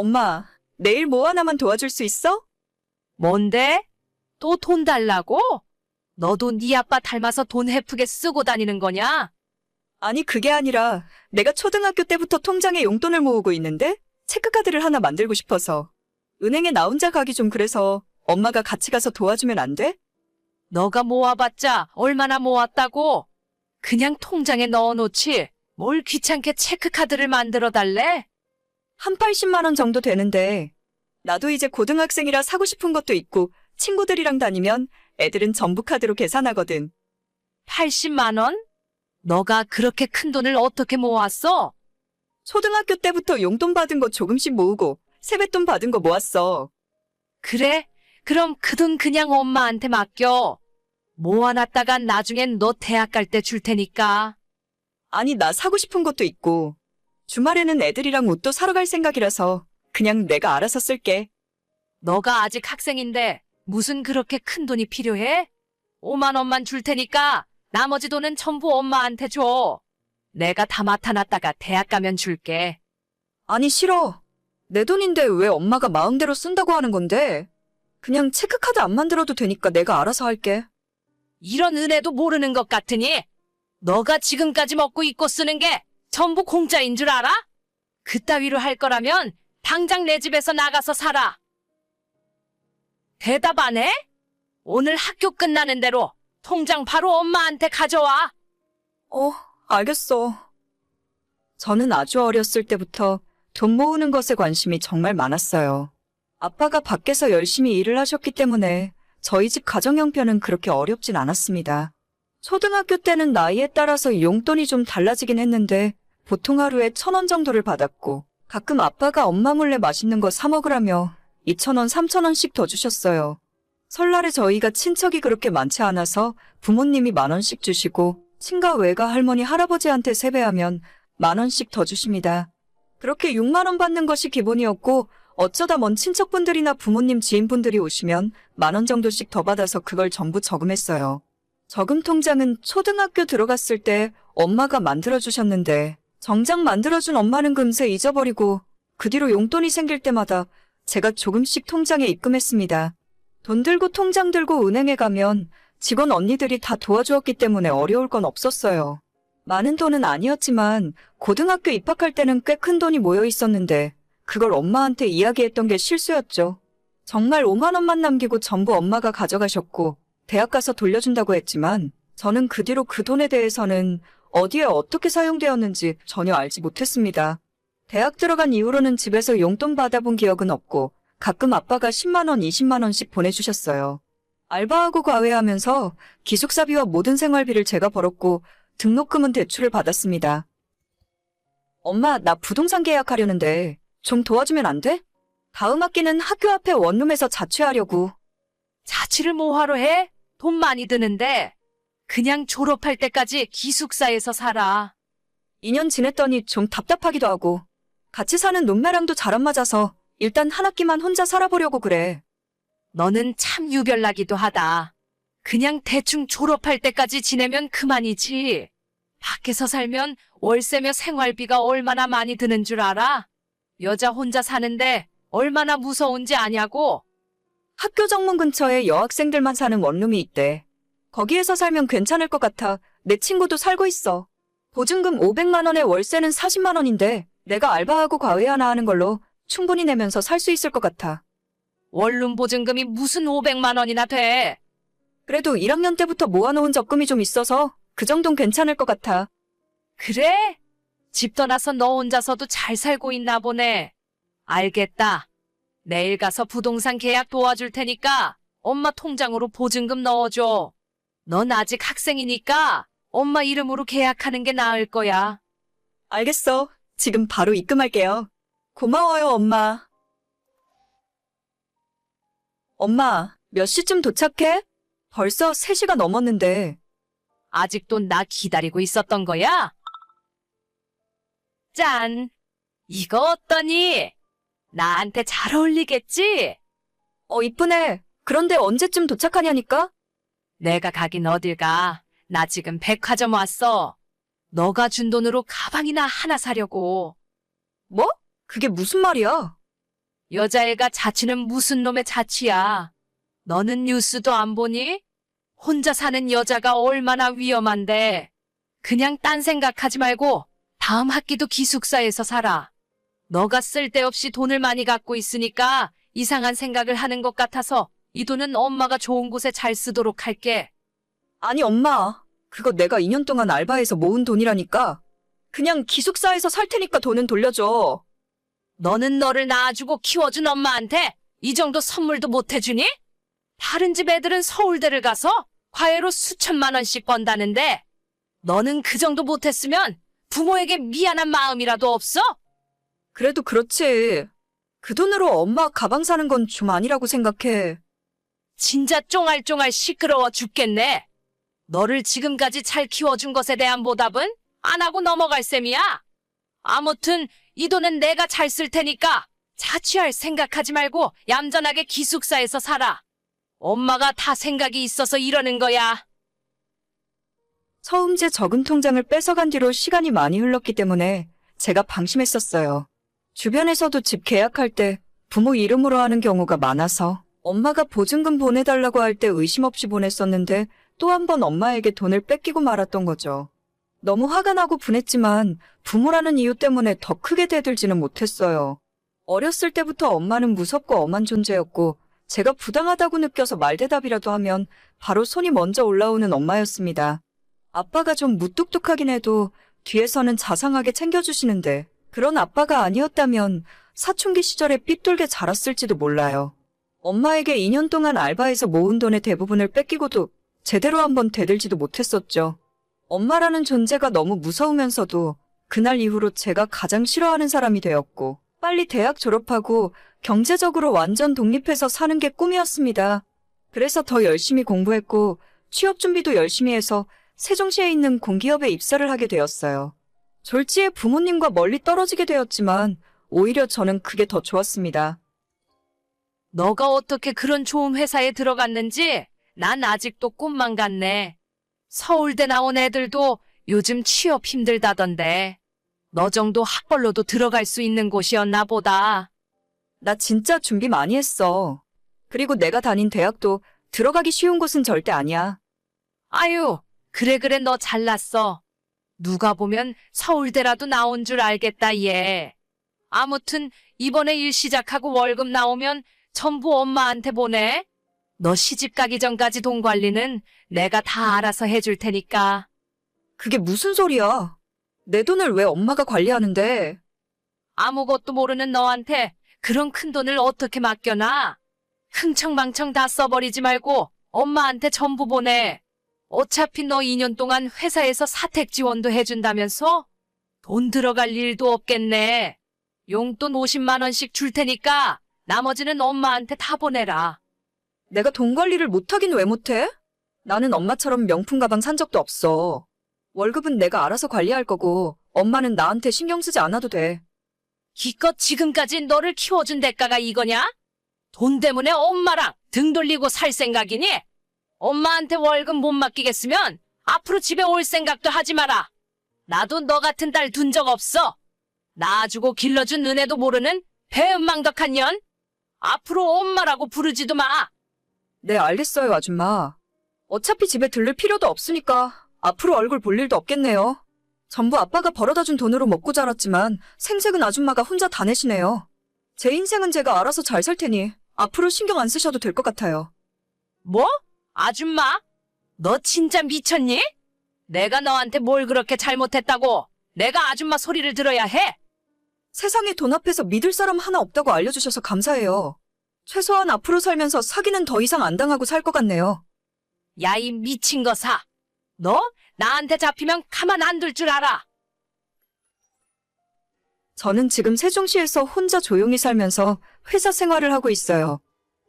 엄마, 내일 뭐 하나만 도와줄 수 있어? 뭔데? 또 돈 달라고? 너도 네 아빠 닮아서 돈 헤프게 쓰고 다니는 거냐? 아니, 그게 아니라 내가 초등학교 때부터 통장에 용돈을 모으고 있는데 체크카드를 하나 만들고 싶어서 은행에 나 혼자 가기 좀 그래서 엄마가 같이 가서 도와주면 안 돼? 너가 모아봤자 얼마나 모았다고? 그냥 통장에 넣어놓지. 뭘 귀찮게 체크카드를 만들어 달래? 한 80만 원 정도 되는데 나도 이제 고등학생이라 사고 싶은 것도 있고 친구들이랑 다니면 애들은 전부 카드로 계산하거든. 80만 원? 너가 그렇게 큰 돈을 어떻게 모았어? 초등학교 때부터 용돈 받은 거 조금씩 모으고 세뱃돈 받은 거 모았어. 그래? 그럼 그 돈 그냥 엄마한테 맡겨. 모아놨다가 나중엔 너 대학 갈 때 줄 테니까. 아니, 나 사고 싶은 것도 있고 주말에는 애들이랑 옷도 사러 갈 생각이라서 그냥 내가 알아서 쓸게. 너가 아직 학생인데 무슨 그렇게 큰 돈이 필요해? 5만 원만 줄 테니까 나머지 돈은 전부 엄마한테 줘. 내가 다 맡아놨다가 대학 가면 줄게. 아니, 싫어. 내 돈인데 왜 엄마가 마음대로 쓴다고 하는 건데? 그냥 체크카드 안 만들어도 되니까 내가 알아서 할게. 이런 은혜도 모르는 것 같으니 너가 지금까지 먹고 입고 쓰는 게 전부 공짜인 줄 알아? 그따위로 할 거라면 당장 내 집에서 나가서 살아. 대답 안 해? 오늘 학교 끝나는 대로 통장 바로 엄마한테 가져와. 어, 알겠어. 저는 아주 어렸을 때부터 돈 모으는 것에 관심이 정말 많았어요. 아빠가 밖에서 열심히 일을 하셨기 때문에 저희 집 가정 형편은 그렇게 어렵진 않았습니다. 초등학교 때는 나이에 따라서 용돈이 좀 달라지긴 했는데 보통 하루에 천 원 정도를 받았고 가끔 아빠가 엄마 몰래 맛있는 거 사 먹으라며 2천 원, 3천 원씩 더 주셨어요. 설날에 저희가 친척이 그렇게 많지 않아서 부모님이 만 원씩 주시고 친가 외가 할머니 할아버지한테 세배하면 만 원씩 더 주십니다. 그렇게 6만 원 받는 것이 기본이었고 어쩌다 먼 친척분들이나 부모님 지인분들이 오시면 만원 정도씩 더 받아서 그걸 전부 저금했어요. 저금 통장은 초등학교 들어갔을 때 엄마가 만들어 주셨는데 정작 만들어준 엄마는 금세 잊어버리고 그 뒤로 용돈이 생길 때마다 제가 조금씩 통장에 입금했습니다. 돈 들고 통장 들고 은행에 가면 직원 언니들이 다 도와주었기 때문에 어려울 건 없었어요. 많은 돈은 아니었지만 고등학교 입학할 때는 꽤 큰 돈이 모여 있었는데 그걸 엄마한테 이야기했던 게 실수였죠. 정말 5만 원만 남기고 전부 엄마가 가져가셨고 대학 가서 돌려준다고 했지만 저는 그 뒤로 그 돈에 대해서는 어디에 어떻게 사용되었는지 전혀 알지 못했습니다. 대학 들어간 이후로는 집에서 용돈 받아본 기억은 없고 가끔 아빠가 10만 원, 20만 원씩 보내주셨어요. 알바하고 과외하면서 기숙사비와 모든 생활비를 제가 벌었고 등록금은 대출을 받았습니다. 엄마, 나 부동산 계약하려는데 좀 도와주면 안 돼? 다음 학기는 학교 앞에 원룸에서 자취하려고. 자취를 뭐하러 해? 돈 많이 드는데. 그냥 졸업할 때까지 기숙사에서 살아. 2년 지냈더니 좀 답답하기도 하고 같이 사는 놈매랑도 잘 안 맞아서 일단 한 학기만 혼자 살아보려고 그래. 너는 참 유별나기도 하다. 그냥 대충 졸업할 때까지 지내면 그만이지. 밖에서 살면 월세며 생활비가 얼마나 많이 드는 줄 알아? 여자 혼자 사는데 얼마나 무서운지 아냐고? 학교 정문 근처에 여학생들만 사는 원룸이 있대. 거기에서 살면 괜찮을 것 같아. 내 친구도 살고 있어. 보증금 500만 원에 월세는 40만 원인데 내가 알바하고 과외 하나 하는 걸로 충분히 내면서 살 수 있을 것 같아. 원룸 보증금이 무슨 500만 원이나 돼? 그래도 1학년 때부터 모아놓은 적금이 좀 있어서 그 정도는 괜찮을 것 같아. 그래? 집 떠나서 너 혼자서도 잘 살고 있나 보네. 알겠다. 내일 가서 부동산 계약 도와줄 테니까 엄마 통장으로 보증금 넣어줘. 넌 아직 학생이니까 엄마 이름으로 계약하는 게 나을 거야. 알겠어. 지금 바로 입금할게요. 고마워요, 엄마. 엄마, 몇 시쯤 도착해? 벌써 3시가 넘었는데. 아직도 나 기다리고 있었던 거야? 짠! 이거 어떠니? 나한테 잘 어울리겠지? 어, 이쁘네. 그런데 언제쯤 도착하냐니까? 내가 가긴 어딜 가. 나 지금 백화점 왔어. 너가 준 돈으로 가방이나 하나 사려고. 뭐? 그게 무슨 말이야? 여자애가 자취는 무슨 놈의 자취야. 너는 뉴스도 안 보니? 혼자 사는 여자가 얼마나 위험한데. 그냥 딴 생각하지 말고 다음 학기도 기숙사에서 살아. 너가 쓸데없이 돈을 많이 갖고 있으니까 이상한 생각을 하는 것 같아서 이 돈은 엄마가 좋은 곳에 잘 쓰도록 할게. 아니, 엄마. 그거 내가 2년 동안 알바해서 모은 돈이라니까. 그냥 기숙사에서 살 테니까 돈은 돌려줘. 너는 너를 낳아주고 키워준 엄마한테 이 정도 선물도 못 해주니? 다른 집 애들은 서울대를 가서 과외로 수천만 원씩 번다는데 너는 그 정도 못했으면 부모에게 미안한 마음이라도 없어? 그래도 그렇지. 그 돈으로 엄마 가방 사는 건 좀 아니라고 생각해. 진짜 쫑알쫑알 시끄러워 죽겠네. 너를 지금까지 잘 키워준 것에 대한 보답은 안 하고 넘어갈 셈이야. 아무튼 이 돈은 내가 잘 쓸 테니까 자취할 생각하지 말고 얌전하게 기숙사에서 살아. 엄마가 다 생각이 있어서 이러는 거야. 처음 제 저금 통장을 뺏어간 뒤로 시간이 많이 흘렀기 때문에 제가 방심했었어요. 주변에서도 집 계약할 때 부모 이름으로 하는 경우가 많아서 엄마가 보증금 보내달라고 할 때 의심 없이 보냈었는데 또 한 번 엄마에게 돈을 뺏기고 말았던 거죠. 너무 화가 나고 분했지만 부모라는 이유 때문에 더 크게 대들지는 못했어요. 어렸을 때부터 엄마는 무섭고 엄한 존재였고 제가 부당하다고 느껴서 말대답이라도 하면 바로 손이 먼저 올라오는 엄마였습니다. 아빠가 좀 무뚝뚝하긴 해도 뒤에서는 자상하게 챙겨주시는데 그런 아빠가 아니었다면 사춘기 시절에 삐뚤게 자랐을지도 몰라요. 엄마에게 2년 동안 알바해서 모은 돈의 대부분을 뺏기고도 제대로 한번 대들지도 못했었죠. 엄마라는 존재가 너무 무서우면서도 그날 이후로 제가 가장 싫어하는 사람이 되었고 빨리 대학 졸업하고 경제적으로 완전 독립해서 사는 게 꿈이었습니다. 그래서 더 열심히 공부했고 취업 준비도 열심히 해서 세종시에 있는 공기업에 입사를 하게 되었어요. 졸지에 부모님과 멀리 떨어지게 되었지만 오히려 저는 그게 더 좋았습니다. 너가 어떻게 그런 좋은 회사에 들어갔는지 난 아직도 꿈만 같네. 서울대 나온 애들도 요즘 취업 힘들다던데. 너 정도 학벌로도 들어갈 수 있는 곳이었나 보다. 나 진짜 준비 많이 했어. 그리고 내가 다닌 대학도 들어가기 쉬운 곳은 절대 아니야. 아유, 그래 그래 너 잘났어. 누가 보면 서울대라도 나온 줄 알겠다 얘. 아무튼 이번에 일 시작하고 월급 나오면 전부 엄마한테 보내. 너 시집 가기 전까지 돈 관리는 내가 다 알아서 해줄 테니까. 그게 무슨 소리야? 내 돈을 왜 엄마가 관리하는데? 아무것도 모르는 너한테 그런 큰 돈을 어떻게 맡겨놔? 흥청망청 다 써버리지 말고 엄마한테 전부 보내. 어차피 너 2년 동안 회사에서 사택 지원도 해준다면서? 돈 들어갈 일도 없겠네. 용돈 50만 원씩 줄 테니까 나머지는 엄마한테 다 보내라. 내가 돈 관리를 못하긴 왜 못해? 나는 엄마처럼 명품 가방 산 적도 없어. 월급은 내가 알아서 관리할 거고, 엄마는 나한테 신경 쓰지 않아도 돼. 기껏 지금까지 너를 키워준 대가가 이거냐? 돈 때문에 엄마랑 등 돌리고 살 생각이니? 엄마한테 월급 못 맡기겠으면 앞으로 집에 올 생각도 하지 마라. 나도 너 같은 딸 둔 적 없어. 낳아주고 길러준 은혜도 모르는 배은망덕한 년. 앞으로 엄마라고 부르지도 마. 네, 알겠어요, 아줌마. 어차피 집에 들를 필요도 없으니까 앞으로 얼굴 볼 일도 없겠네요. 전부 아빠가 벌어다 준 돈으로 먹고 자랐지만 생색은 아줌마가 혼자 다 내시네요. 제 인생은 제가 알아서 잘 살 테니 앞으로 신경 안 쓰셔도 될 것 같아요. 뭐? 아줌마? 너 진짜 미쳤니? 내가 너한테 뭘 그렇게 잘못했다고? 내가 아줌마 소리를 들어야 해? 세상에 돈 앞에서 믿을 사람 하나 없다고 알려주셔서 감사해요. 최소한 앞으로 살면서 사기는 더 이상 안 당하고 살 것 같네요. 야, 이 미친 거사. 너 나한테 잡히면 가만 안 둘 줄 알아. 저는 지금 세종시에서 혼자 조용히 살면서 회사 생활을 하고 있어요.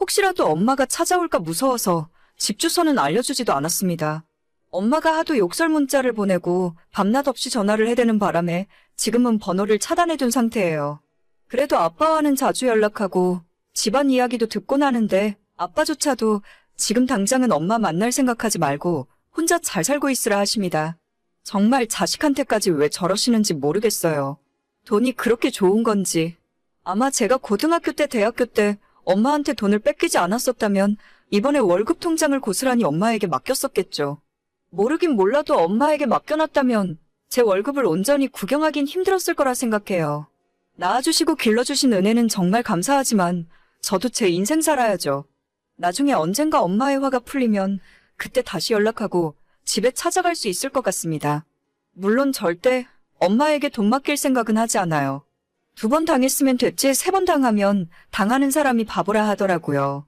혹시라도 엄마가 찾아올까 무서워서 집 주소는 알려주지도 않았습니다. 엄마가 하도 욕설 문자를 보내고 밤낮 없이 전화를 해대는 바람에 지금은 번호를 차단해둔 상태예요. 그래도 아빠와는 자주 연락하고 집안 이야기도 듣곤 하는데 아빠조차도 지금 당장은 엄마 만날 생각하지 말고 혼자 잘 살고 있으라 하십니다. 정말 자식한테까지 왜 저러시는지 모르겠어요. 돈이 그렇게 좋은 건지 아마 제가 고등학교 때, 대학교 때 엄마한테 돈을 뺏기지 않았었다면 이번에 월급 통장을 고스란히 엄마에게 맡겼었겠죠. 모르긴 몰라도 엄마에게 맡겨놨다면 제 월급을 온전히 구경하긴 힘들었을 거라 생각해요. 낳아주시고 길러주신 은혜는 정말 감사하지만 저도 제 인생 살아야죠. 나중에 언젠가 엄마의 화가 풀리면 그때 다시 연락하고 집에 찾아갈 수 있을 것 같습니다. 물론 절대 엄마에게 돈 맡길 생각은 하지 않아요. 두 번 당했으면 됐지 세 번 당하면 당하는 사람이 바보라 하더라고요.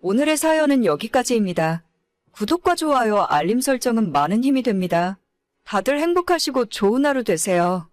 오늘의 사연은 여기까지입니다. 구독과 좋아요, 알림 설정은 많은 힘이 됩니다. 다들 행복하시고 좋은 하루 되세요.